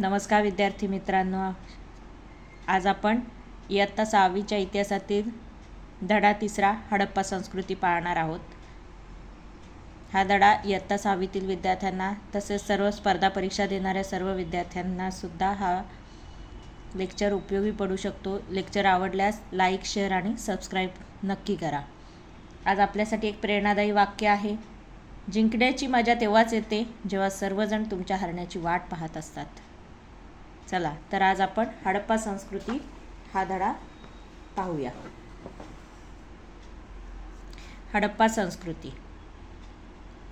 नमस्कार विद्यार्थी मित्रांनो. आज आपण इयत्ता सहावीच्या इतिहासातील धडा तिसरा हडप्पा संस्कृती पाहणार आहोत. हा धडा इयत्ता सहावीतील विद्यार्थ्यांना तसेच सर्व स्पर्धा परीक्षा देणाऱ्या सर्व विद्यार्थ्यांना सुद्धा हा लेक्चर उपयोगी पडू शकतो. लेक्चर आवडल्यास लाईक शेअर आणि सबस्क्राईब नक्की करा. आज आपल्यासाठी एक प्रेरणादायी वाक्य आहे. जिंकण्याची मजा तेव्हाच येते जेव्हा सर्वजण तुमच्या हरण्याची वाट पाहत असतात. चला तर आज आपण हडप्पा संस्कृती हा धडा पाहूया. हडप्पा संस्कृती.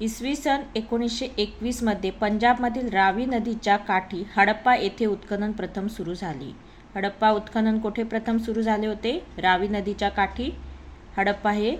इसवी सन एकोणीसशे एकवीसमध्ये पंजाबमधील रावी नदीच्या काठी हडप्पा येथे उत्खनन प्रथम सुरू झाली. हडप्पा उत्खनन कोठे प्रथम सुरू झाले होते? रावी नदीच्या काठी हडप्पा हे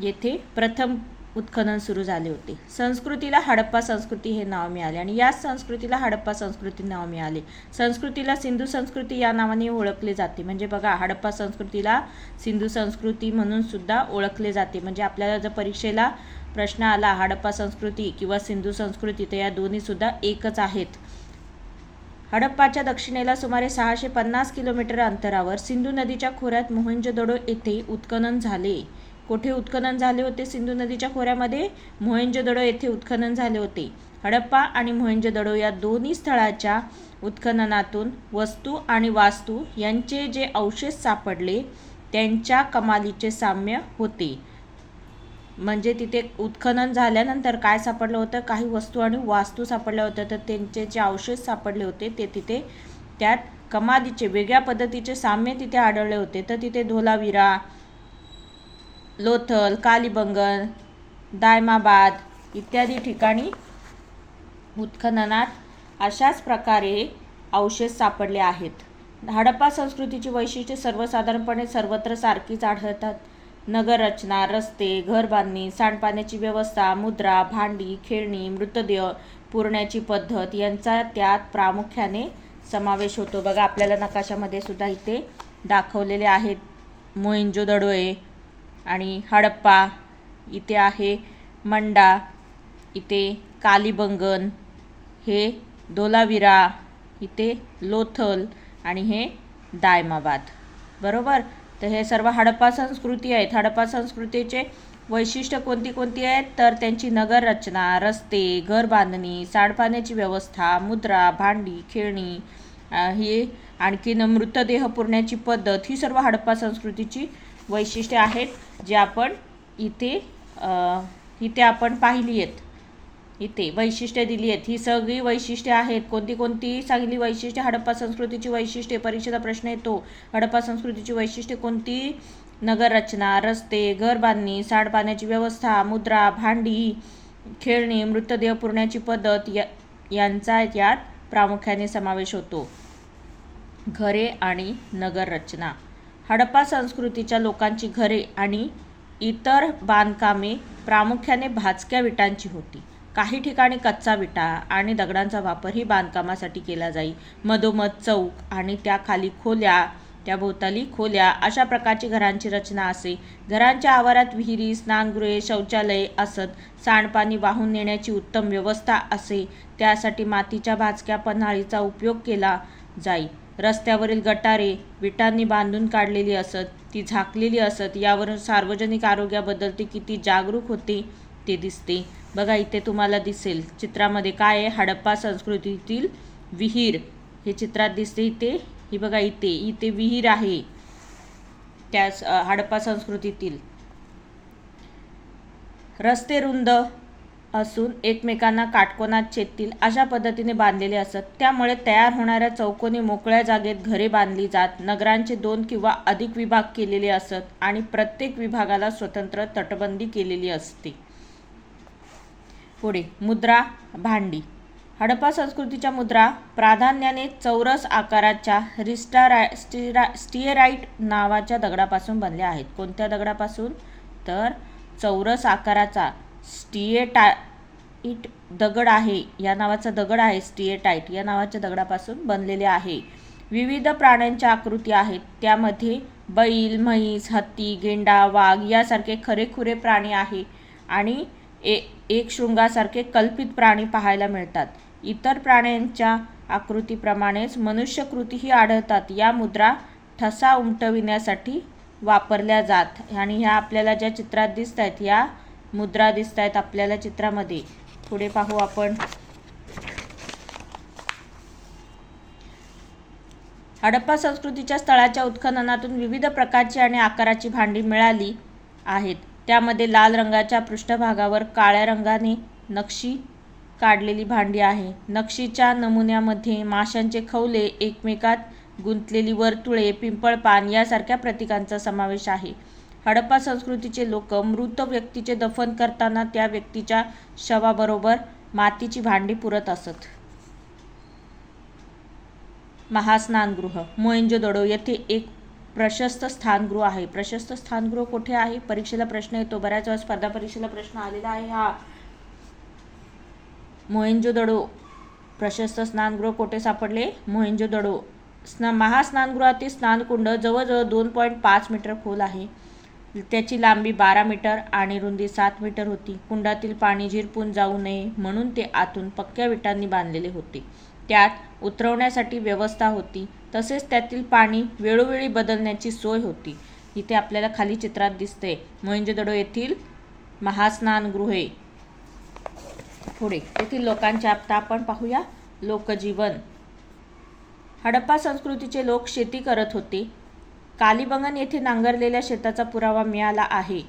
येथे प्रथम उत्खनन सुरू झाले होते. संस्कृतीला हडप्पा संस्कृती हे नाव मिळाले आणि याच संस्कृतीला हडप्पा संस्कृती नाव मिळाले. संस्कृतीला सिंधू संस्कृती या नावाने ओळखले जाते. म्हणजे बघा हडप्पा संस्कृतीला सिंधू संस्कृती म्हणून सुद्धा ओळखले जाते. म्हणजे आपल्याला जर परीक्षेला प्रश्न आला हडप्पा संस्कृती किंवा सिंधू संस्कृती तर या दोन्ही सुद्धा एकच आहेत. हडप्पाच्या दक्षिणेला सुमारे सहाशे पन्नास किलोमीटर अंतरावर सिंधू नदीच्या खोऱ्यात मोहंजोदडो येथे उत्खनन झाले. कोठे उत्खनन झाले होते सिंधू नदीच्या खोऱ्यामध्ये? मोहेंजोदडो येथे उत्खनन झाले होते. हडप्पा आणि मोहेंजोदडो या दोन्ही स्थळाच्या उत्खननातून वस्तू आणि वास्तू यांचे जे अवशेष सापडले त्यांच्या कमालीचे साम्य होते. म्हणजे तिथे उत्खनन झाल्यानंतर काय सापडलं होतं? काही वस्तू आणि वास्तू सापडल्या होत्या. तर त्यांचे जे अवशेष सापडले होते ते तिथे त्यात कमालीचे वेगळ्या पद्धतीचे साम्य तिथे आढळले होते. तर तिथे धोलावीरा लोथल कालीबंगन दायमाबाद इत्यादी ठिकाणी उत्खननात अशाच प्रकारे अवशेष सापडले आहेत. हडप्पा संस्कृतीची वैशिष्ट्ये सर्वसाधारणपणे सर्वत्र सारखीच आढळतात. नगररचना रस्ते घरबांधणी सांडपाण्याची व्यवस्था मुद्रा भांडी खेळणी मृतदेह पुरण्याची पद्धत यांचा त्यात प्रामुख्याने समावेश होतो. बघा आपल्याला नकाशामध्ये सुद्धा इथे दाखवलेले आहेत. मोइंजोदडोय आणि हडप्पा इथे आहे मंडा इथे कालीबंगन हे धोलावीरा इथे लोथल आणि हे दायमाबाद. बरोबर? तर हे सर्व हडप्पा संस्कृती आहेत. हडप्पा संस्कृतीचे वैशिष्ट्य कोणती कोणती आहेत? तर त्यांची नगररचना रस्ते घर बांधणी सांडपाण्याची व्यवस्था मुद्रा भांडी खेळणी ही आणखीन मृतदेह पुरण्याची पद्धत ही सर्व हडप्पा संस्कृतीची वैशिष्ट्ये आहेत जे आपण इथे इथे आपण पाहिली आहेत. इथे वैशिष्ट्ये दिली आहेत. ही सगळी वैशिष्ट्ये आहेत. कोणती कोणती सांगली वैशिष्ट्ये? हडप्पा संस्कृतीची वैशिष्ट्ये परीक्षेचा प्रश्न येतो. हडप्पा संस्कृतीची वैशिष्ट्ये कोणती? नगररचना रस्ते घर बांधणी सांडपाण्याची व्यवस्था मुद्रा भांडी खेळणी मृतदेह पुरण्याची पद्धत या यांचा यात प्रामुख्याने समावेश होतो. घरे आणि नगररचना. हडप्पा संस्कृतीच्या लोकांची घरे आणि इतर बांधकामे प्रामुख्याने भाजक्या विटांची होती. काही ठिकाणी कच्चा विटा आणि दगडांचा वापर ही बांधकामासाठी केला जाई. मधोमध चौक आणि त्याखाली खोल्या त्याभोवताली खोल्या अशा प्रकारची घरांची रचना असे. घरांच्या आवारात विहिरी स्नानगृहे शौचालये असत सांडपाणी वाहून नेण्याची उत्तम व्यवस्था असे. त्यासाठी मातीच्या भाजक्या पन्हाळीचा उपयोग केला जाई. रस्त्यावरील गटारे विटांनी बांधून काढलेली असत ती झाकलेली असत यावरून सार्वजनिक आरोग्याबद्दल ती किती जागरूक होते ते दिसते. बघा इथे तुम्हाला दिसेल चित्रामध्ये काय आहे? हडप्पा संस्कृतीतील विहीर. हे चित्रात दिसते इथे. ही बघा इथे. इथे विहीर आहे. त्या हडप्पा संस्कृतीतील. रस्ते रुंद असून एकमेकांना काटकोनात छेदतील अशा पद्धतीने बांधलेले असत. त्यामुळे तयार होणाऱ्या चौकोनी मोकळ्या जागेत घरे बांधली जात नगरांचे दोन किंवा अधिक विभाग केलेले असत आणि प्रत्येक विभागाला स्वतंत्र तटबंदी केलेली असते. पुढे मुद्रा भांडी. हडप्पा संस्कृतीच्या मुद्रा प्राधान्याने चौरस आकाराच्या रिस्टारा स्टिरा स्टिएराईट नावाच्या दगडापासून बनल्या आहेत. कोणत्या दगडापासून? तर चौरस आकाराचा स्टिएटाईट दगड आहे. या नावाचा दगड आहे स्टिएटाईट या नावाच्या दगडापासून बनलेले आहे. विविध प्राण्यांच्या आकृती आहेत. त्यामध्ये बैल म्हैस हत्ती गेंडा वाघ यासारखे खरेखुरे प्राणी आहे आणि ए एक शृंगासारखे कल्पित प्राणी पाहायला मिळतात. इतर प्राण्यांच्या आकृतीप्रमाणेच मनुष्यकृतीही आढळतात. या मुद्रा ठसा उमटविण्यासाठी वापरल्या जात आणि ह्या आपल्याला ज्या चित्रात दिसत आहेत या मुद्रा दिसत आहेत आपल्याला चित्रामध्ये. पुढे पाहू आपण. हडप्पा संस्कृतीच्या स्थळाच्या उत्खननातून विविध प्रकारची आणि आकाराची भांडी मिळाली आहेत. त्यामध्ये लाल रंगाच्या पृष्ठभागावर काळ्या रंगाने नक्षी काढलेली भांडी आहे. नक्षीच्या नमुन्यामध्ये माशांचे खवले एकमेकात गुंतलेली वर्तुळे पिंपळ पान यासारख्या प्रतीकांचा समावेश आहे. हडप्पा संस्कृतीचे लोक मृत व्यक्तीचे दफन करताना त्या व्यक्तीच्या शवाबरोबर मातीची भांडी पुरत असत. महास्नानगृह मोहेंजोदडो येथे एक प्रशस्त स्थानगृह आहे. प्रशस्त स्थानगृह कुठे आहे? परीक्षेला प्रश्न येतो. बऱ्याच वेळा स्पर्धा परीक्षेला प्रश्न आलेला आहे हा. मोहेंजोदडो प्रशस्त स्नानगृह कोठे सापडले? मोहेंजोदडो स्ना महास्नानगृहातील स्नानकुंड जवळजवळ दोन पॉईंट पाच मीटर खोल आहे. त्याची लांबी बारा मीटर आणि रुंदी सात मीटर होती. कुंडातील पाणी झिरपून जाऊ नये म्हणून ते आतून पक्क्या विटांनी बांधलेले होते. त्यात उतरवण्यासाठी व्यवस्था होती. तसेच त्यातील पाणी वेळोवेळी बदलण्याची सोय होती. इथे आपल्याला खाली चित्रात दिसते मोहेंजोदडो येथील महास्नानगृहे पुढे येथील लोकांचे आता आपण पाहूया. लोकजीवन. हडप्पा संस्कृतीचे लोक शेती करत होते. कालीबंगन येथे नांगरलेल्या शेताचा पुरावा मिळाला आहे.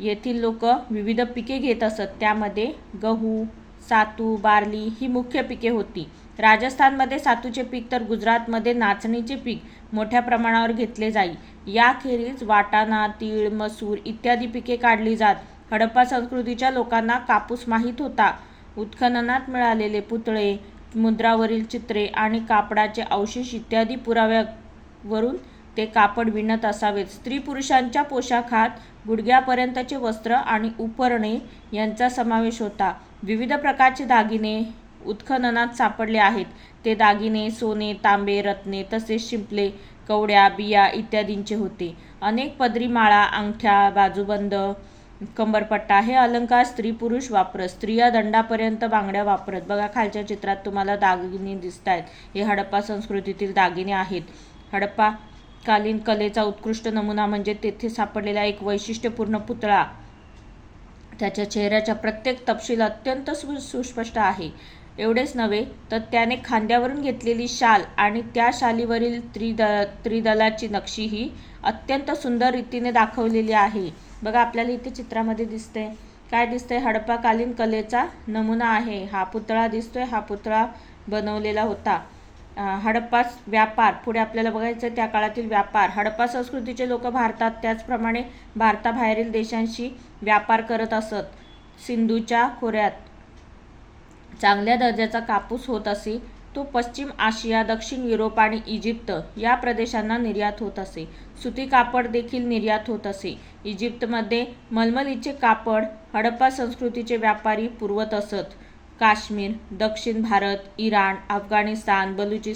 येथील लोक विविध पिके घेत असत. त्यामध्ये गहू सातू बार्ली ही मुख्य पिके होती. राजस्थानमध्ये सातूचे पीक तर गुजरातमध्ये नाचणीचे पीक मोठ्या प्रमाणावर घेतले जाई. याखेरीज वाटाणा तीळ मसूर इत्यादी पिके काढली जात. हडप्पा संस्कृतीच्या लोकांना कापूस माहीत होता. उत्खननात मिळालेले पुतळे मुद्रावरील चित्रे आणि कापडाचे अवशेष इत्यादी पुराव्यावरून ते कापड विणत असावेत. स्त्री पुरुषांच्या पोशाखात गुडघ्यापर्यंतचे वस्त्र आणि उपरणे यांचा समावेश होता. विविध प्रकारचे दागिने उत्खननात सापडले आहेत. ते दागिने सोने तांबे रत्ने तसेच शिंपले कवड्या बिया इत्यादींचे होते. अनेक पदरी माळा अंगठ्या बाजूबंद कंबरपट्टा हे अलंकार स्त्री पुरुष वापरत स्त्रिया दंडापर्यंत बांगड्या वापरत. बघा खालच्या चित्रात तुम्हाला दागिने दिसत आहेत हे हडप्पा संस्कृतीतील दागिने आहेत. हडप्पा कालीन कलेचा उत्कृष्ट नमुना म्हणजे तेथे सापडलेला एक वैशिष्ट्यपूर्ण पुतळा. त्याच्या चेहऱ्याच्या प्रत्येक तपशील अत्यंत सु सुस्पष्ट आहे. एवढेच नव्हे तर त्याने खांद्यावरून घेतलेली शाल आणि त्या शालीवरील त्रिद त्रिदलाची नक्षी ही अत्यंत सुंदर रीतीने दाखवलेली आहे. बघा आपल्याला इथे चित्रामध्ये दिसते काय दिसतंय? हडप्पाकालीन कलेचा नमुना आहे. हा पुतळा दिसतोय. हा पुतळा बनवलेला होता. हडप्पास व्यापार. पुढे आपल्याला बघायचं त्या काळातील व्यापार. हडप्पा संस्कृतीचे लोक भारतात त्याचप्रमाणे भारताबाहेरील देशांशी व्यापार करत असत. सिंधूच्या खोऱ्यात. चांगल्या दर्जाचा कापूस होत असे तो पश्चिम आशिया दक्षिण युरोप आणि इजिप्त या प्रदेशांना निर्यात होत असे. सुती कापड देखील निर्यात होत असे. इजिप्तमध्ये मलमलीचे कापड हडप्पा संस्कृतीचे व्यापारी पुरवत असत. काश्मीर दक्षिण भारत इराण अफगाणिस्तान बलुचिस्तान